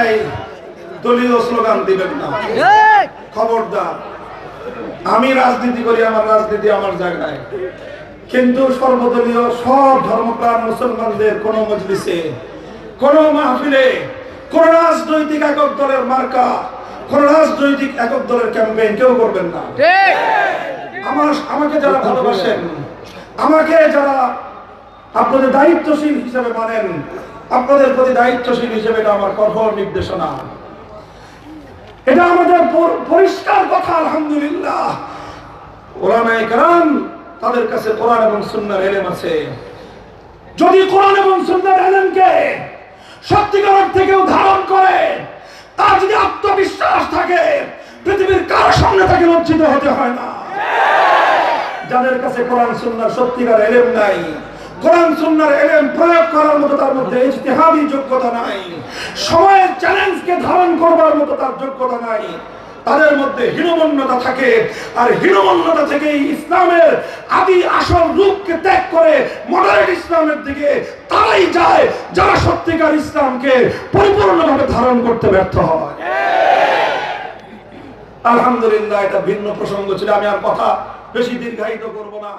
এই দলীয় স্লোগান দিবেন না। খবরদার। আমি রাজনীতি করি আমার রাজনীতি আমার জায়গায়। কিন্তু সর্বদলীয় সব ধর্মপ্রাণ মুসলমানদের কোন মজলিসে কোন মাহফিলে কোন রাজনৈতিক একক দলের মার্কা কোন রাজনৈতিক একক দলের ক্যাম্পেইন কেউ করবেন না। আমার আমাকে যারা ভালোবাসেন আমাকে যারা আপনাদের দায়িত্বশীল হিসেবে মানেন আপনাদের প্রতি দায়িত্বশীল হিসেবে এটা আমার কঠোর নির্দেশনা। এটা আমাদের পরিষ্কার কথা, আলহামদুলিল্লাহ। তাদের কাছে কোরআন এবং সুন্নাহর এলেম আছে। যদি কোরআন এবং সুন্নাহর এলেমকে সত্যিকার অর্থে কেউ ধারণ করে, তার যদি আত্মবিশ্বাস থাকে, পৃথিবীর কারও সামনে তাকে লজ্জিত হতে হয় না। যাদের কাছে কোরআন সুন্নাহর সত্যিকার এলেম নাই, কোরআন সুন্নাহর এলেম প্রয়োগ করার মতো তার মধ্যে ইজতিহাদি যোগ্যতা নাই। সময়ের চ্যালেঞ্জকে ধারণ করবার মতো তার যোগ্যতা নাই। তাদের মধ্যে হীনমন্যতা থাকে, আর হীনমন্যতা থেকে ইসলামের আদি আসল রূপকে ত্যাগ করে মডারেট ইসলামের দিকে তারাই যায়, যারা সত্যিকার ইসলামকে পরিপূর্ণভাবে ধারণ করতে ব্যর্থ হয়। আলহামদুলিল্লাহ, এটা ভিন্ন প্রসঙ্গ ছিল, আমি আর কথা বেশি দীর্ঘায়িত করব না।